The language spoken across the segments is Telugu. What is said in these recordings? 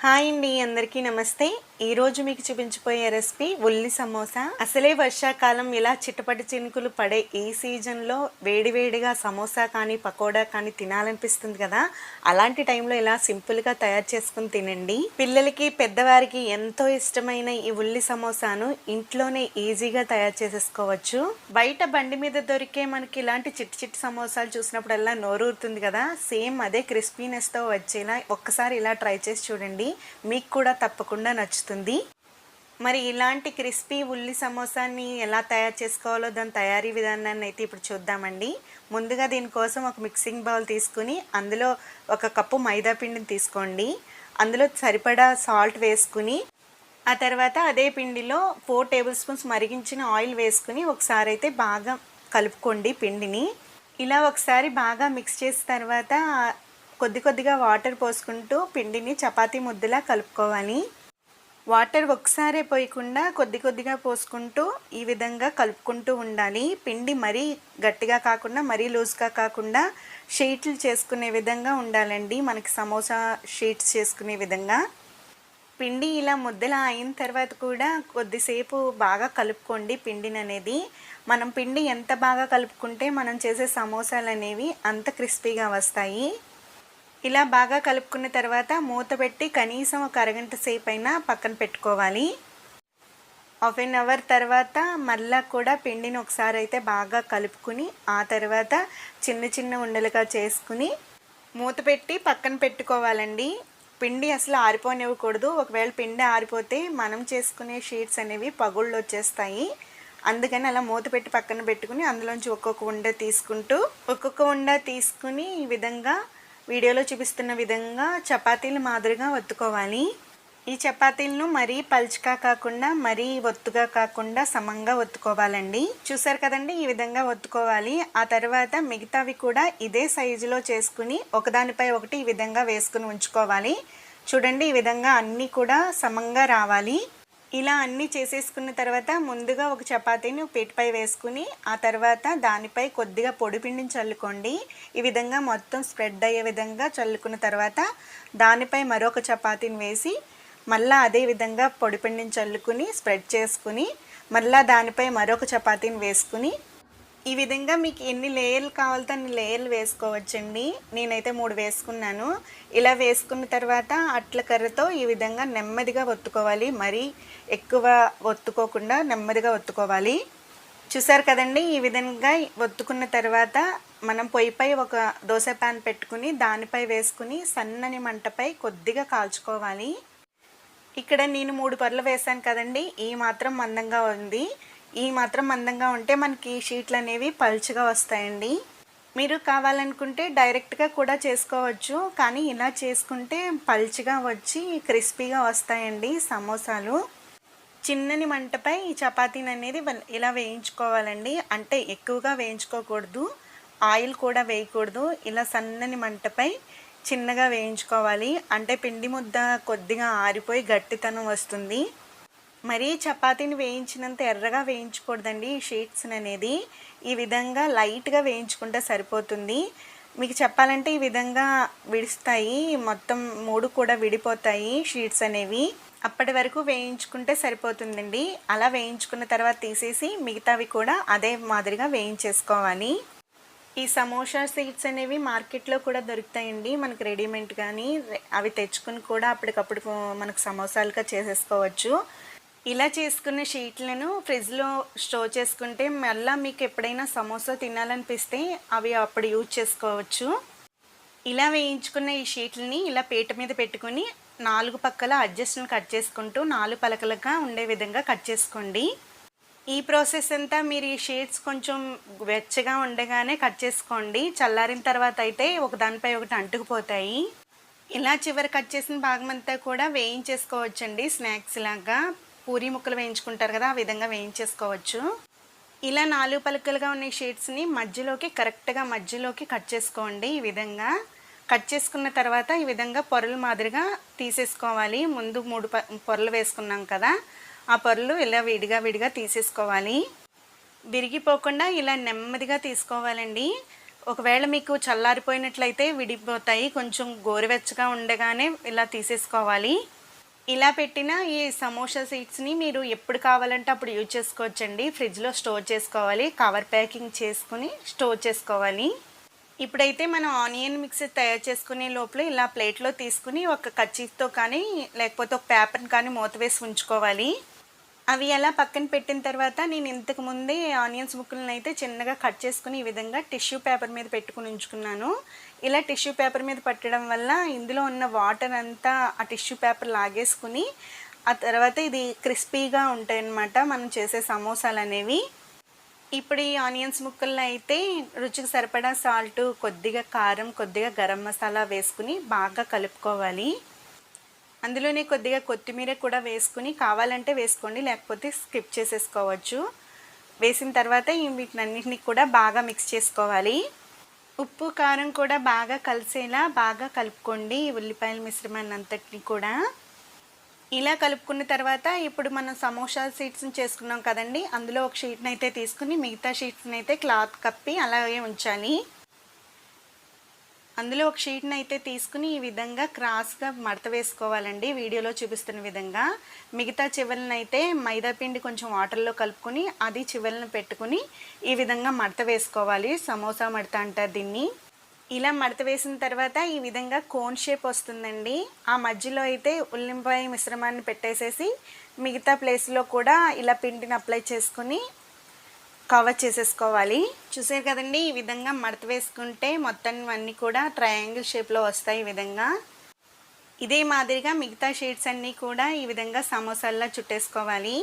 హాయ్ అండి అందరికీ నమస్తే. ఈరోజు మీకు చూపించిపోయే రెసిపీ ఉల్లి సమోసా. అసలే వర్షాకాలం ఇలా చిట్టపటి చినుకులు పడే ఈ సీజన్లో వేడివేడిగా సమోసా కానీ పకోడా కానీ తినాలనిపిస్తుంది కదా? అలాంటి టైంలో ఇలా సింపుల్గా తయారు చేసుకుని తినండి. పిల్లలకి పెద్దవారికి ఎంతో ఇష్టమైన ఈ ఉల్లి సమోసాను ఇంట్లోనే ఈజీగా తయారు చేసేసుకోవచ్చు. బయట బండి మీద దొరికే మనకి ఇలాంటి చిట్టి చిట్టి సమోసాలు చూసినప్పుడల్లా నోరూరుతుంది కదా? సేమ్ అదే క్రిస్పీనెస్తో వచ్చేలా ఒక్కసారి ఇలా ట్రై చేసి చూడండి. మీకు కూడా తప్పకుండా నచ్చుతుంది. మరి ఇలాంటి క్రిస్పీ ఉల్లి సమోసాని ఎలా తయారు చేసుకోవాలో దాని తయారీ విధానాన్ని అయితే ఇప్పుడు చూద్దామండి. ముందుగా దీనికోసం ఒక మిక్సింగ్ బౌల్ తీసుకుని అందులో ఒక కప్పు మైదా పిండిని తీసుకోండి. అందులో సరిపడా సాల్ట్ వేసుకుని ఆ తర్వాత అదే పిండిలో ఫోర్ టేబుల్ స్పూన్స్ మరిగించిన ఆయిల్ వేసుకుని ఒకసారి అయితే బాగా కలుపుకోండి పిండిని. ఇలా ఒకసారి బాగా మిక్స్ చేసిన తర్వాత కొద్ది కొద్దిగా వాటర్ పోసుకుంటూ పిండిని చపాతీ ముద్దలా కలుపుకోవాలి. వాటర్ ఒకసారే పోయకుండా కొద్ది కొద్దిగా పోసుకుంటూ ఈ విధంగా కలుపుకుంటూ ఉండాలి. పిండి మరీ గట్టిగా కాకుండా మరీ లూజ్గా కాకుండా షీట్లు చేసుకునే విధంగా ఉండాలండి. మనకి సమోసా షీట్స్ చేసుకునే విధంగా. పిండి ఇలా ముద్దలా అయిన తర్వాత కూడా కొద్దిసేపు బాగా కలుపుకోండి పిండిని అనేది మనం పిండి ఎంత బాగా కలుపుకుంటే మనం చేసే సమోసాలు అనేవి అంత క్రిస్పీగా వస్తాయి. ఇలా బాగా కలుపుకున్న తర్వాత మూత పెట్టి కనీసం ఒక అరగంట సేపు అయినా పక్కన పెట్టుకోవాలి. హాఫ్ ఎన్ అవర్ తర్వాత మళ్ళా కూడా పిండిని ఒకసారి అయితే బాగా కలుపుకుని ఆ తర్వాత చిన్న చిన్న ఉండలుగా చేసుకుని మూత పెట్టి పక్కన పెట్టుకోవాలండి. పిండి అసలు ఆరిపోనివ్వకూడదు. ఒకవేళ పిండి ఆరిపోతే మనం చేసుకునే షీట్స్ అనేవి పగుళ్ళు వచ్చేస్తాయి. అందుకని అలా మూత పెట్టి పక్కన పెట్టుకుని అందులోంచి ఒక్కొక్క ఉండ తీసుకుంటూ ఒక్కొక్క ఉండ తీసుకుని ఈ విధంగా వీడియోలో చూపిస్తున్న విధంగా చపాతీలు మాదిరిగా ఒత్తుకోవాలి. ఈ చపాతీలను మరీ పల్చగా కాకుండా మరీ ఒత్తుగా కాకుండా సమంగా ఒత్తుకోవాలండి. చూసారు కదండి ఈ విధంగా ఒత్తుకోవాలి. ఆ తర్వాత మిగతావి కూడా ఇదే సైజులో చేసుకుని ఒకదానిపై ఒకటి ఈ విధంగా వేసుకుని ఉంచుకోవాలి. చూడండి ఈ విధంగా అన్నీ కూడా సమంగా రావాలి. ఇలా అన్నీ చేసేసుకున్న తర్వాత ముందుగా ఒక చపాతీని పీటపై వేసుకుని ఆ తర్వాత దానిపై కొద్దిగా పొడి పిండిని చల్లుకోండి. ఈ విధంగా మొత్తం స్ప్రెడ్ అయ్యే విధంగా చల్లుకున్న తర్వాత దానిపై మరొక చపాతీని వేసి మళ్ళీ అదే విధంగా పొడి పిండిని చల్లుకుని స్ప్రెడ్ చేసుకుని మళ్ళీ దానిపై మరొక చపాతీని వేసుకుని ఈ విధంగా మీకు ఎన్ని లేయర్లు కావాలితే అన్ని లేయర్లు వేసుకోవచ్చండి. నేనైతే మూడు వేసుకున్నాను. ఇలా వేసుకున్న తర్వాత అట్ల కర్రతో ఈ విధంగా నెమ్మదిగా ఒత్తుకోవాలి. మరీ ఎక్కువ ఒత్తుకోకుండా నెమ్మదిగా ఒత్తుకోవాలి. చూసారు కదండి ఈ విధంగా ఒత్తుకున్న తర్వాత మనం పొయ్యిపై ఒక దోశ ప్యాన్ పెట్టుకుని దానిపై వేసుకుని సన్నని మంటపై కొద్దిగా కాల్చుకోవాలి. ఇక్కడ నేను మూడు పర్లు వేసాను కదండి ఈ మాత్రం మందంగా ఉంది. ఈ మాత్రం మందంగా ఉంటే మనకి షీట్లు అనేవి పలుచగా వస్తాయండి. మీరు కావాలనుకుంటే డైరెక్ట్గా కూడా చేసుకోవచ్చు కానీ ఇలా చేసుకుంటే పల్చగా వచ్చి క్రిస్పీగా వస్తాయండి సమోసాలు. చిన్నని మంటపై ఈ చపాతీని అనేది ఇలా వేయించుకోవాలండి. అంటే ఎక్కువగా వేయించుకోకూడదు ఆయిల్ కూడా వేయకూడదు. ఇలా సన్నని మంటపై చిన్నగా వేయించుకోవాలి. అంటే పిండి ముద్ద కొద్దిగా ఆరిపోయి గట్టితనం వస్తుంది. మరీ చపాతీని వేయించినంత ఎర్రగా వేయించకూడదండి ఈ షీట్స్ని అనేది. ఈ విధంగా లైట్గా వేయించుకుంటే సరిపోతుంది. మీకు చెప్పాలంటే ఈ విధంగా విడుస్తాయి. మొత్తం మూడు కూడా విడిపోతాయి షీట్స్ అనేవి. అప్పటి వరకు వేయించుకుంటే సరిపోతుందండి. అలా వేయించుకున్న తర్వాత తీసేసి మిగతావి కూడా అదే మాదిరిగా వేయించేసుకోవాలి. ఈ సమోసా సీడ్స్ అనేవి మార్కెట్లో కూడా దొరుకుతాయండి. మనకు రెడీమేడ్ కానీ అవి తెచ్చుకుని కూడా అప్పటికప్పుడు మనకు సమోసాలుగా చేసేసుకోవచ్చు. ఇలా చేసుకున్న షీట్లను ఫ్రిడ్జ్లో స్టోర్ చేసుకుంటే మళ్ళీ మీకు ఎప్పుడైనా సమోసా తినాలనిపిస్తే అవి అప్పుడు యూజ్ చేసుకోవచ్చు. ఇలా వేయించుకున్న ఈ షీట్లని ఇలా పీట మీద పెట్టుకుని నాలుగు పక్కల అడ్జస్ట్ని కట్ చేసుకుంటూ నాలుగు పలకలుగా ఉండే విధంగా కట్ చేసుకోండి. ఈ ప్రాసెస్ అంతా మీరు ఈ షీట్స్ కొంచెం వెచ్చగా ఉండగానే కట్ చేసుకోండి. చల్లారిన తర్వాత అయితే ఒకదానిపై ఒకటి అంటుకుపోతాయి. ఇలా చివరి కట్ చేసిన భాగం అంతా కూడా వేయించేసుకోవచ్చండి స్నాక్స్ లాగా. పూరి ముక్కలు వేయించుకుంటారు కదా ఆ విధంగా వేయించేసుకోవచ్చు. ఇలా నాలుగు పలుకలుగా ఉన్న షీట్స్ని మధ్యలోకి కరెక్ట్గా మధ్యలోకి కట్ చేసుకోండి. ఈ విధంగా కట్ చేసుకున్న తర్వాత ఈ విధంగా పొరలు మాదిరిగా తీసేసుకోవాలి. ముందు మూడు పొరలు వేసుకున్నాం కదా ఆ పొరలు ఇలా విడిగా విడిగా తీసేసుకోవాలి. విరిగిపోకుండా ఇలా నెమ్మదిగా తీసుకోవాలండి. ఒకవేళ మీకు చల్లారిపోయినట్లయితే విడిపోతాయి కొంచెం గోరువెచ్చగా ఉండగానే ఇలా తీసేసుకోవాలి. ఇలా పెట్టిన ఈ సమోసా సీడ్స్ని మీరు ఎప్పుడు కావాలంటే అప్పుడు యూజ్ చేసుకోవచ్చండి. ఫ్రిడ్జ్లో స్టోర్ చేసుకోవాలి. కవర్ ప్యాకింగ్ చేసుకుని స్టోర్ చేసుకోవాలి. ఇప్పుడైతే మనం ఆనియన్ మిక్స్ తయారు చేసుకునే లోపల ఇలా ప్లేట్లో తీసుకుని ఒక కచ్చితో కానీ లేకపోతే ఒక పేపర్ని కానీ మూత వేసి ఉంచుకోవాలి. అవి అలా పక్కన పెట్టిన తర్వాత నేను ఇంతకు ముందే ఆనియన్స్ ముక్కలను అయితే చిన్నగా కట్ చేసుకుని ఈ విధంగా టిష్యూ పేపర్ మీద పెట్టుకుని ఉంచుకున్నాను. ఇలా టిష్యూ పేపర్ మీద పెట్టడం వల్ల ఇందులో ఉన్న వాటర్ అంతా ఆ టిష్యూ పేపర్ లాగేసుకుని ఆ తర్వాత ఇది క్రిస్పీగా ఉంటాయన్నమాట. మనం చేసే సమోసాలు అనేవి. ఇప్పుడు ఈ ఆనియన్స్ ముక్కల్లో అయితే రుచికి సరిపడా సాల్ట్ కొద్దిగా కారం కొద్దిగా గరం మసాలా వేసుకుని బాగా కలుపుకోవాలి. అందులోనే కొద్దిగా కొత్తిమీర కూడా వేసుకుని కావాలంటే వేసుకోండి లేకపోతే స్కిప్ చేసేసుకోవచ్చు. వేసిన తర్వాత ఈ వీటినన్నింటినీ కూడా బాగా మిక్స్ చేసుకోవాలి. ఉప్పు కారం కూడా బాగా కలిసేలా బాగా కలుపుకోండి ఈ ఉల్లిపాయల మిశ్రమాన్ని అంతటిని కూడా. ఇలా కలుపుకున్న తర్వాత ఇప్పుడు మనం సమోసా షీట్స్ని చేసుకున్నాం కదండి అందులో ఒక షీట్ని అయితే తీసుకుని మిగతా షీట్స్ని అయితే క్లాత్ కప్పి అలాగే ఉంచాలి. అందులో ఒక షీట్ని అయితే తీసుకుని ఈ విధంగా క్రాస్గా మడత వేసుకోవాలండి. వీడియోలో చూపిస్తున్న విధంగా. మిగతా చివరిని అయితే మైదా పిండి కొంచెం వాటర్లో కలుపుకొని అది చివరిని పెట్టుకుని ఈ విధంగా మడత వేసుకోవాలి. సమోసా మడత అంటారు దీన్ని. ఇలా మడత వేసిన తర్వాత ఈ విధంగా కోన్ షేప్ వస్తుందండి. ఆ మధ్యలో అయితే ఉల్లిపాయ మిశ్రమాన్ని పెట్టేసేసి మిగతా ప్లేస్లో కూడా ఇలా పిండిని అప్లై చేసుకుని కవర్ చేసేసుకోవాలి. చూసారు కదండి ఈ విధంగా మడత వేసుకుంటే మొత్తం అన్నీ కూడా ట్రయాంగిల్ షేప్లో వస్తాయి ఈ విధంగా. ఇదే మాదిరిగా మిగతా షీట్స్ అన్నీ కూడా ఈ విధంగా సమోసాల్లో చుట్టేసుకోవాలి.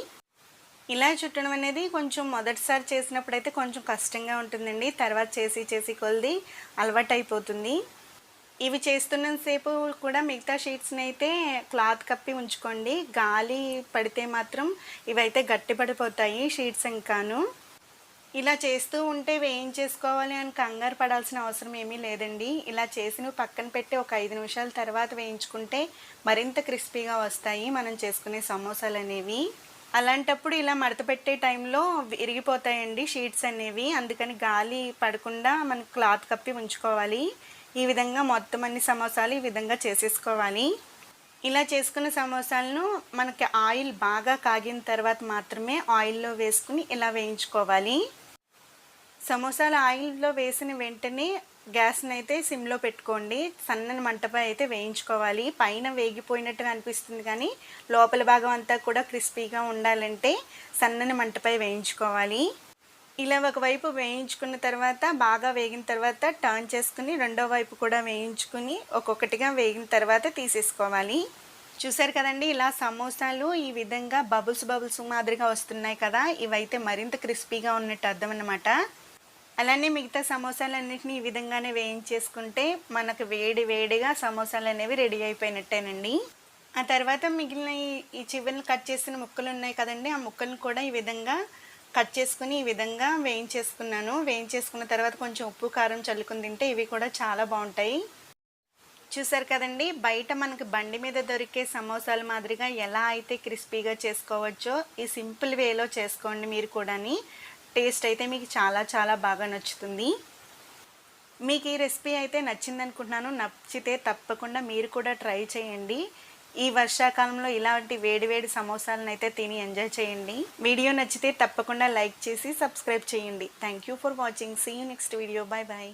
ఇలా చుట్టడం అనేది కొంచెం మొదటిసారి చేసినప్పుడు అయితే కొంచెం కష్టంగా ఉంటుందండి. తర్వాత చేసి చేసి కొలిది అలవాటు అయిపోతుంది ఇవి చేస్తున్నంతసేపు కూడా మిగతా షీట్స్ని అయితే క్లాత్ కప్పి ఉంచుకోండి. గాలి పడితే మాత్రం ఇవైతే గట్టిపడిపోతాయి షీట్స్ ఇంకాను ఇలా చేస్తూ ఉంటే వేయించేసుకోవాలి అని కంగారు పడాల్సిన అవసరం ఏమీ లేదండి. ఇలా చేసి నువ్వు పక్కన పెట్టి ఒక ఐదు నిమిషాల తర్వాత వేయించుకుంటే మరింత క్రిస్పీగా వస్తాయి మనం చేసుకునే సమోసాలు అనేవి. అలాంటప్పుడు ఇలా మడత పెట్టే టైంలో విరిగిపోతాయండి షీట్స్ అనేవి. అందుకని గాలి పడకుండా మనం క్లాత్ కప్పి ఉంచుకోవాలి. ఈ విధంగా మొత్తం అన్ని సమోసాలు ఈ విధంగా చేసేసుకోవాలి. ఇలా చేసుకున్న సమోసాలను మనకి ఆయిల్ బాగా కాగిన తర్వాత మాత్రమే ఆయిల్లో వేసుకుని ఇలా వేయించుకోవాలి. సమోసాల ఆయిల్లో వేసిన వెంటనే గ్యాస్ని అయితే సిమ్లో పెట్టుకోండి. సన్నని మంటపై అయితే వేయించుకోవాలి. పైన వేగిపోయినట్టుగా అనిపిస్తుంది కానీ లోపల భాగం అంతా కూడా క్రిస్పీగా ఉండాలంటే సన్నని మంటపై వేయించుకోవాలి. ఇలా ఒకవైపు వేయించుకున్న తర్వాత బాగా వేగిన తర్వాత టర్న్ చేసుకుని రెండో వైపు కూడా వేయించుకుని ఒక్కొక్కటిగా వేగిన తర్వాత తీసేసుకోవాలి. చూసారు కదండి ఇలా సమోసాలు ఈ విధంగా బబుల్స్ బబుల్స్ మాదిరిగా వస్తున్నాయి కదా. ఇవైతే మరింత క్రిస్పీగా ఉన్నట్టు అర్థం అన్నమాట అలానే మిగతా సమోసాలన్నింటినీ ఈ విధంగానే వేయించేసుకుంటే మనకు వేడి వేడిగా సమోసాలు అనేవి రెడీ అయిపోయినట్టేనండి. ఆ తర్వాత మిగిలిన ఈ చివరిని కట్ చేసిన ముక్కలు ఉన్నాయి కదండి ఆ ముక్కలను కూడా ఈ విధంగా కట్ చేసుకుని ఈ విధంగా వేయించేసుకున్నాను. వేయించేసుకున్న తర్వాత కొంచెం ఉప్పు కారం చల్లుకుని తింటే ఇవి కూడా చాలా బాగుంటాయి. చూసారు కదండి బయట మనకు బండి మీద దొరికే సమోసాల మాదిరిగా ఎలా అయితే క్రిస్పీగా చేసుకోవచ్చో ఈ సింపుల్ వేలో చేసుకోండి మీరు కూడాని. టేస్ట్ అయితే మీకు చాలా చాలా బాగా నచ్చుతుంది. మీకు ఈ రెసిపీ అయితే నచ్చింది అనుకుంటున్నాను నచ్చితే తప్పకుండా మీరు కూడా ట్రై చేయండి. ఈ వర్షాకాలంలో ఇలాంటి వేడివేడి సమోసాలను అయితే తిని ఎంజాయ్ చేయండి. వీడియో నచ్చితే తప్పకుండా లైక్ చేసి సబ్స్క్రైబ్ చేయండి. Thank you for watching see you next video bye bye